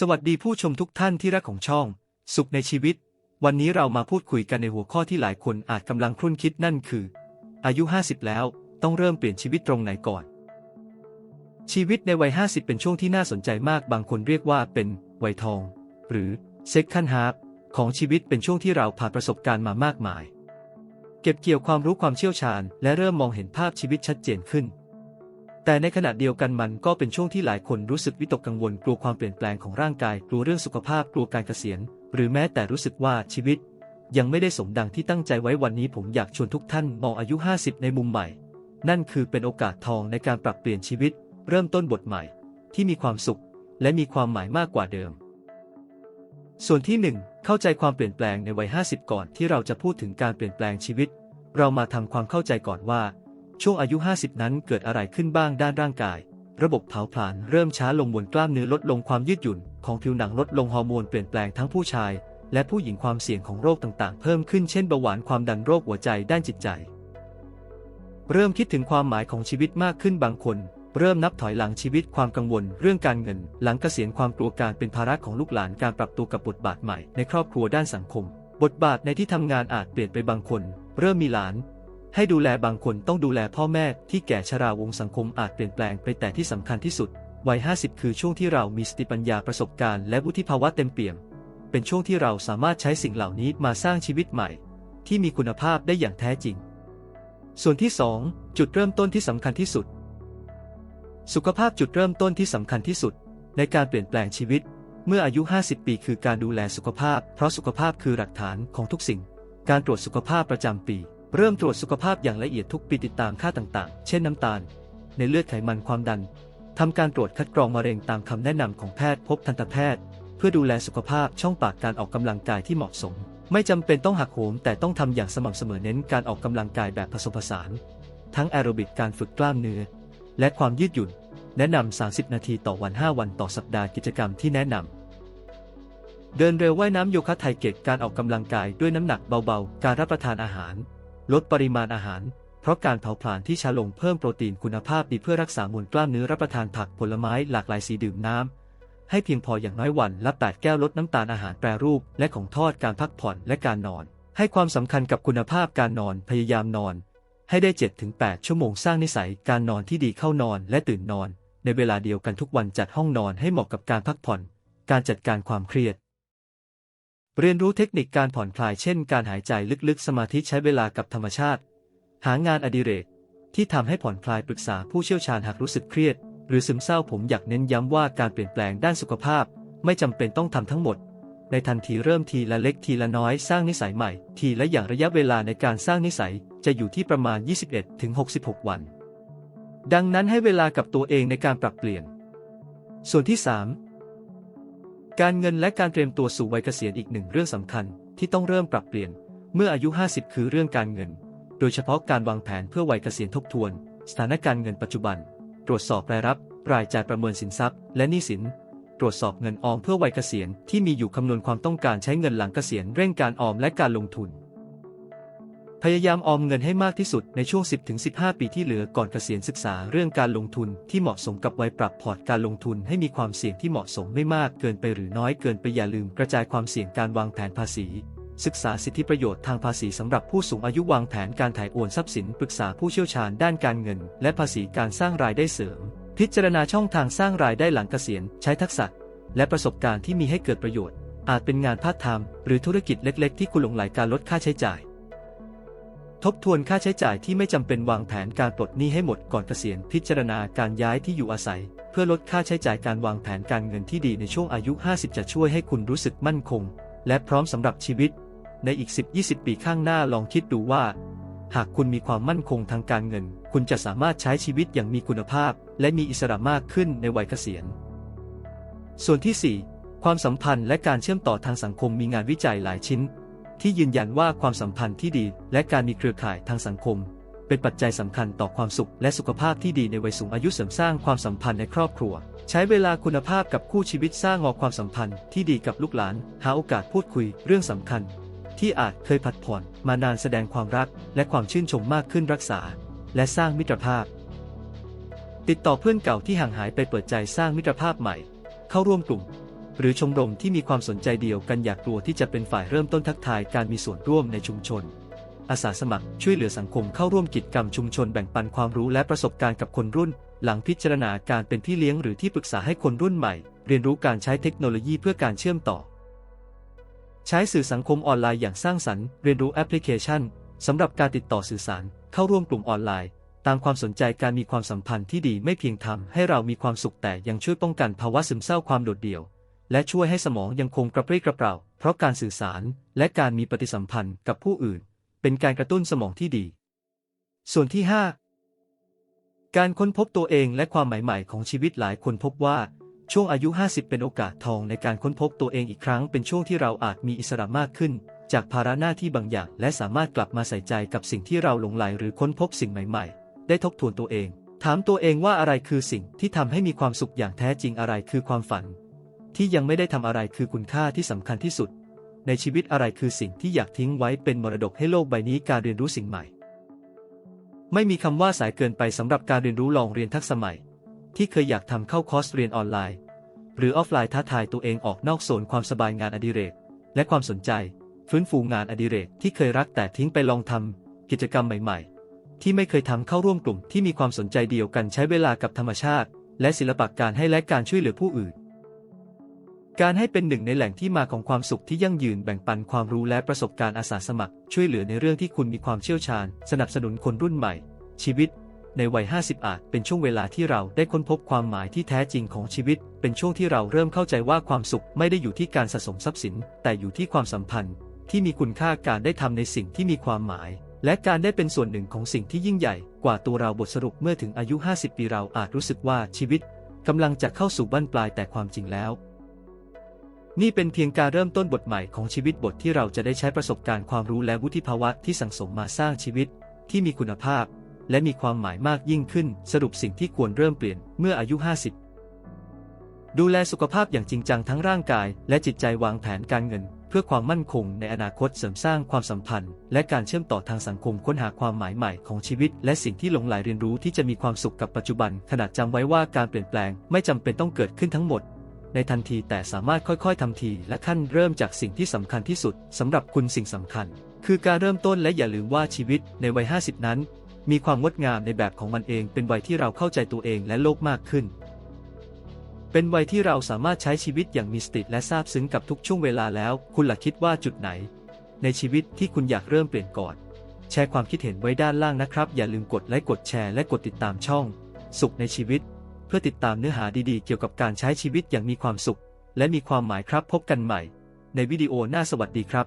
สวัสดีผู้ชมทุกท่านที่รักของช่อง สุขในชีวิต วันนี้เรามาพูดคุยกันในหัวข้อที่หลายคนอาจกำลังครุ่นคิดนั่นคือ อายุ 50 แล้วต้องเริ่มเปลี่ยนชีวิตตรงไหนก่อน ชีวิตในวัย 50 เป็นช่วงที่น่าสนใจมากบางคนเรียกว่าเป็นวัยทอง หรือเซ็กคันฮาร์ปของชีวิตเป็นช่วงที่เราผ่านประสบการณ์มามากมาย เก็บเกี่ยวความรู้ความเชี่ยวชาญ และเริ่มมองเห็นภาพชีวิตชัดเจนขึ้น แต่ในขณะเดียวกันมันก็เป็นช่วงที่หลายคนรู้สึกวิตกกังวลกลัวความเปลี่ยนแปลงของร่างกาย กลัวเรื่องสุขภาพกลัวการเกษียณ หรือแม้แต่รู้สึกว่าชีวิต ยังไม่ได้สมดังที่ตั้งใจไว้วันนี้ผมอยากชวนทุกท่านมองอายุ 50 ในมุมใหม่ นั่นคือเป็นโอกาสทองในการปรับเปลี่ยนชีวิต เริ่มต้นบทใหม่ ที่มีความสุข และมีความหมายมากกว่าเดิม ส่วนที่ 1 เข้าใจความเปลี่ยนแปลงในวัย 50 ก่อนที่เราจะพูดถึงการเปลี่ยนแปลงชีวิต เรามาทำความเข้าใจก่อนว่า ช่วงอายุ 50 นั้นเกิดอะไรขึ้นบ้างด้านร่างกาย ระบบเผาผลาญเริ่มช้าลงมวลกล้ามเนื้อลดลงความยืดหยุ่น ของผิวหนังลดลงฮอร์โมนเปลี่ยนแปลงทั้งผู้ชาย และผู้หญิงความเสี่ยงของโรคต่างๆ เพิ่มขึ้นเช่นเบาหวานความดันโรคหัวใจด้านจิตใจ เริ่มคิดถึงความหมายของชีวิตมากขึ้นบางคน เริ่มนับถอยหลังชีวิตความกังวล เรื่องการเงิน หลังเกษียณความกลัวการเป็นภาระของลูกหลานการปรับตัวกับบทบาทใหม่ในครอบครัวด้านสังคม บทบาทในที่ทำงานอาจเปลี่ยนไปบางคน เริ่มมีหลาน ให้ดูแลบางคนต้องดูแลพ่อแม่ที่แก่ชราวงสังคมอาจเปลี่ยนแปลงไปแต่ที่สำคัญที่สุด วัย 50 คือช่วงที่เรามีสติปัญญาประสบการณ์และวุฒิภาวะเต็มเปี่ยม เป็นช่วงที่เราสามารถใช้สิ่งเหล่านี้มาสร้างชีวิตใหม่ ที่มีคุณภาพได้อย่างแท้จริง ส่วนที่ 2 จุดเริ่มต้นที่สำคัญที่สุด สุขภาพจุดเริ่มต้นที่สำคัญที่สุด ในการเปลี่ยนแปลงชีวิต เมื่ออายุ 50 ปี คือการดูแลสุขภาพ เพราะสุขภาพคือหลักฐานของทุกสิ่ง การตรวจสุขภาพประจำปี เริ่มตรวจสุขภาพอย่างละเอียดทุกปีติดตามค่าต่างๆ เช่นน้ำตาล ในเลือดไขมันความดัน ทำการตรวจคัดกรองมะเร็งตามคำแนะนำของแพทย์พบทันตแพทย์ เพื่อดูแลสุขภาพช่องปากการออกกำลังกายที่เหมาะสม ไม่จำเป็นต้องหักโหมแต่ต้องทำอย่างสม่ำเสมอเน้นการออกกำลังกายแบบผสมผสาน ทั้งแอโรบิกการฝึกกล้ามเนื้อ และความยืดหยุ่น แนะนำ 30 นาทีต่อวัน 5 วันต่อสัปดาห์กิจกรรมที่แนะนำเดินเร็วว่ายน้ำโยคะไทเกตการออกกำลังกายด้วยน้ำหนักเบาๆ การรับประทานอาหาร ลดปริมาณอาหาร เพราะการเผาผลาญที่ช้าลงเพิ่มโปรตีนคุณภาพดีเพื่อรักษามวลกล้ามเนื้อรับประทานผักผลไม้หลากหลายสีดื่มน้ำ ให้เพียงพออย่างน้อยวันละ8แก้วลดน้ำตาลอาหารแปรรูป และของทอดการพักผ่อนและการนอน ให้ความสำคัญกับคุณภาพการนอนพยายามนอน ให้ได้ 7-8 ชั่วโมงสร้างนิสัยการนอนที่ดีเข้านอนและตื่นนอน ในเวลาเดียวกันทุกวันจัดห้องนอนให้เหมาะกับการพักผ่อน การจัดการความเครียด เรียนรู้เทคนิคการผ่อนคลายเช่นการหายใจลึกๆ สมาธิใช้เวลากับธรรมชาติ หางานอดิเรก ที่ทำให้ผ่อนคลายปรึกษาผู้เชี่ยวชาญหากรู้สึกเครียด หรือซึมเศร้าผมอยากเน้นย้ำว่าการเปลี่ยนแปลงด้านสุขภาพ ไม่จำเป็นต้องทำทั้งหมด ในทันทีเริ่มทีละเล็กทีละน้อยสร้างนิสัยใหม่ ทีละอย่างระยะเวลาในการสร้างนิสัยจะอยู่ที่ประมาณ 21-66 วัน ดังนั้นให้เวลากับตัวเองในการปรับเปลี่ยน ส่วนที่ 3 การเงินและการเตรียมตัวสู่วัยเกษียณอีกหนึ่งเรื่องสำคัญที่ต้องเริ่มปรับเปลี่ยน เมื่ออายุ 50 คือเรื่องการเงิน โดยเฉพาะการวางแผนเพื่อวัยเกษียณทบทวน สถานการณ์เงินปัจจุบัน ตรวจสอบรายรับ รายจ่ายประเมินสินทรัพย์และหนี้สิน ตรวจสอบเงินออมเพื่อวัยเกษียณที่มีอยู่คำนวณความต้องการใช้เงินหลังเกษียณเร่งการออมและการลงทุน พยายามออมเงินให้มากที่สุดในช่วง 10-15 ปีที่เหลือก่อนเกษียณศึกษาเรื่องการลงทุนที่เหมาะสมกับวัยปรับพอร์ตการลงทุนให้มีความเสี่ยงที่เหมาะสมไม่มากเกินไปหรือน้อยเกินไปอย่าลืมกระจายความเสี่ยงการวางแผนภาษี ศึกษาสิทธิประโยชน์ทางภาษีสำหรับผู้สูงอายุวางแผนการถ่ายโอนทรัพย์สินปรึกษาผู้เชี่ยวชาญด้านการเงิน และภาษีการสร้างรายได้เสริม พิจารณาช่องทางสร้างรายได้หลังเกษียณ ใช้ทักษะ และประสบการณ์ที่มีให้เกิดประโยชน์ อาจเป็นงานพาร์ทไทม์หรือธุรกิจเล็ก ๆ ที่คุณหลงไหลการลดค่าใช้จ่าย ทบทวนค่าใช้จ่ายที่ไม่จำเป็นวางแผนการปลดหนี้ให้หมดก่อนเกษียณพิจารณาการย้ายที่อยู่อาศัย เพื่อลดค่าใช้จ่ายการวางแผนการเงินที่ดีในช่วงอายุ 50 จะช่วยให้คุณรู้สึกมั่นคง และพร้อมสำหรับชีวิต ในอีก 10-20 ปีข้างหน้าลองคิดดูว่า หากคุณมีความมั่นคงทางการเงิน คุณจะสามารถใช้ชีวิตอย่างมีคุณภาพ และมีอิสระมากขึ้นในวัยเกษียณ ส่วนที่ 4 ความสัมพันธ์และการเชื่อมต่อทางสังคมมีงานวิจัยหลายชิ้น ที่ยืนยันว่าความสัมพันธ์ที่ดี และการมีเครือข่ายทางสังคม เป็นปัจจัยสำคัญต่อความสุขและสุขภาพที่ดีในวัยสูงอายุเสริมสร้างความสัมพันธ์ในครอบครัว ใช้เวลาคุณภาพกับคู่ชีวิตสร้างงอความสัมพันธ์ที่ดีกับลูกหลาน หาโอกาสพูดคุยเรื่องสำคัญ ที่อาจเคยผัดผ่อนมานานแสดงความรัก และความชื่นชมมากขึ้นรักษา และสร้างมิตรภาพ ติดต่อเพื่อนเก่าที่ห่างหายไปเปิดใจสร้างมิตรภาพใหม่ เข้าร่วมกลุ่ม หรือชมรมที่มีความสนใจเดียวกันอยากตัวที่จะเป็นฝ่ายเริ่มต้นทักทายการมีส่วนร่วมในชุมชน อาสาสมัครช่วยเหลือสังคมเข้าร่วมกิจกรรมชุมชนแบ่งปันความรู้และประสบการณ์กับคนรุ่น หลังพิจารณาการเป็นพี่เลี้ยงหรือที่ปรึกษาให้คนรุ่นใหม่ เรียนรู้การใช้เทคโนโลยีเพื่อการเชื่อมต่อ ใช้สื่อสังคมออนไลน์อย่างสร้างสรรค์เรียนรู้แอปพลิเคชันสำหรับการติดต่อสื่อสาร เข้าร่วมกลุ่มออนไลน์ตามความสนใจการมีความสัมพันธ์ที่ดีไม่เพียงทำให้เรามีความสุขแต่ยังช่วยป้องกันภาวะซึมเศร้าความโดดเดี่ยว และช่วยให้สมองยังคงกระปรี้กระเปร่า เพราะการสื่อสารและการมีปฏิสัมพันธ์กับผู้อื่น เป็นการกระตุ้นสมองที่ดี ส่วนที่ 5 การค้นพบตัวเองและความหมายใหม่ของชีวิตหลายคนพบว่าช่วงอายุ 50 เป็นโอกาสทองในการค้นพบตัวเองอีกครั้ง เป็นช่วงที่เราอาจมีอิสระมากขึ้น จากภาระหน้าที่บางอย่าง และสามารถกลับมาใส่ใจกับสิ่งที่เราหลงใหลหรือค้นพบสิ่งใหม่ๆ ได้ทบทวนตัวเอง ถามตัวเองว่าอะไรคือสิ่งที่ทำให้มีความสุขอย่างแท้จริงอะไรคือความฝัน ที่ยังไม่ได้ทำอะไรคือคุณค่าที่สำคัญที่สุด ในชีวิตอะไรคือสิ่งที่อยากทิ้งไว้เป็นมรดกให้โลกใบนี้การเรียนรู้สิ่งใหม่ ไม่มีคำว่าสายเกินไปสำหรับการเรียนรู้ลองเรียนทักษะใหม่ ที่เคยอยากทำเข้าคอร์สเรียนออนไลน์ หรือออฟไลน์ท้าทายตัวเองออกนอกโซนความสบายงานอดิเรก และความสนใจ ฟื้นฟูงานอดิเรกที่เคยรักแต่ทิ้งไปลองทำกิจกรรมใหม่ ๆ ที่ไม่เคยทำเข้าร่วมกลุ่มที่มีความสนใจเดียวกันใช้เวลากับธรรมชาติ และศิลปะการให้และการช่วยเหลือผู้อื่น การให้เป็นหนึ่งในแหล่งที่มาของความสุขที่ยั่งยืนแบ่งปันความรู้และประสบการณ์อาสาสมัคร ช่วยเหลือในเรื่องที่คุณมีความเชี่ยวชาญ สนับสนุนคนรุ่นใหม่ ชีวิต ในวัย 50 อาจเป็นช่วงเวลาที่เราได้ค้นพบความหมายที่แท้จริงของชีวิต เป็นช่วงที่เราเริ่มเข้าใจว่าความสุขไม่ได้อยู่ที่การสะสมทรัพย์สิน แต่อยู่ที่ความสัมพันธ์ ที่มีคุณค่าการได้ทำในสิ่งที่มีความหมาย และการได้เป็นส่วนหนึ่งของสิ่งที่ยิ่งใหญ่ กว่าตัวเราบทสรุปเมื่อถึงอายุ 50 ปีเราอาจรู้สึกว่าชีวิตกำลังจะเข้าสู่บั้นปลายแต่ความจริงแล้ว นี่เป็นเพียงการเริ่มต้นบทใหม่ของชีวิตบทที่เราจะได้ใช้ประสบการณ์ความรู้และวุฒิภาวะที่สังสมมาสร้างชีวิต ที่มีคุณภาพ และมีความหมายมากยิ่งขึ้น สรุปสิ่งที่ควรเริ่มเปลี่ยนเมื่ออายุ 50 ดูแลสุขภาพอย่างจริงจังทั้งร่างกาย และจิตใจวางแผนการเงิน เพื่อความมั่นคงในอนาคตเสริมสร้างความสัมพันธ์ และการเชื่อมต่อทางสังคมค้นหาความหมายใหม่ของชีวิต และสิ่งที่หลงไหลเรียนรู้ที่จะมีความสุขกับปัจจุบันขนาดจำไว้ว่าการเปลี่ยนแปลงไม่จำเป็นต้องเกิดขึ้นทั้งหมด ในทันทีแต่สามารถค่อยๆทำที และขั้นเริ่มจากสิ่งที่สำคัญที่สุดสำหรับคุณสิ่งสำคัญ คือการเริ่มต้นและอย่าลืมว่าชีวิตในวัย 50 นั้น มีความงดงามในแบบของมันเอง เป็นวัยที่เราเข้าใจตัวเองและโลกมากขึ้น เป็นวัยที่เราสามารถใช้ชีวิตอย่างมีสติและซาบซึ้งกับทุกช่วงเวลาแล้ว คุณหล่ะคิดว่าจุดไหน ในชีวิตที่คุณอยากเริ่มเปลี่ยนก่อน แชร์ความคิดเห็นไว้ด้านล่างนะครับ อย่าลืมกดไลค์กดแชร์และกดติดตามช่อง สุขในชีวิต เพื่อติดตามเนื้อหาดีๆ เกี่ยวกับการใช้ชีวิตอย่างมีความสุข และมีความหมายครับพบกันใหม่ ในวิดีโอหน้าสวัสดีครับ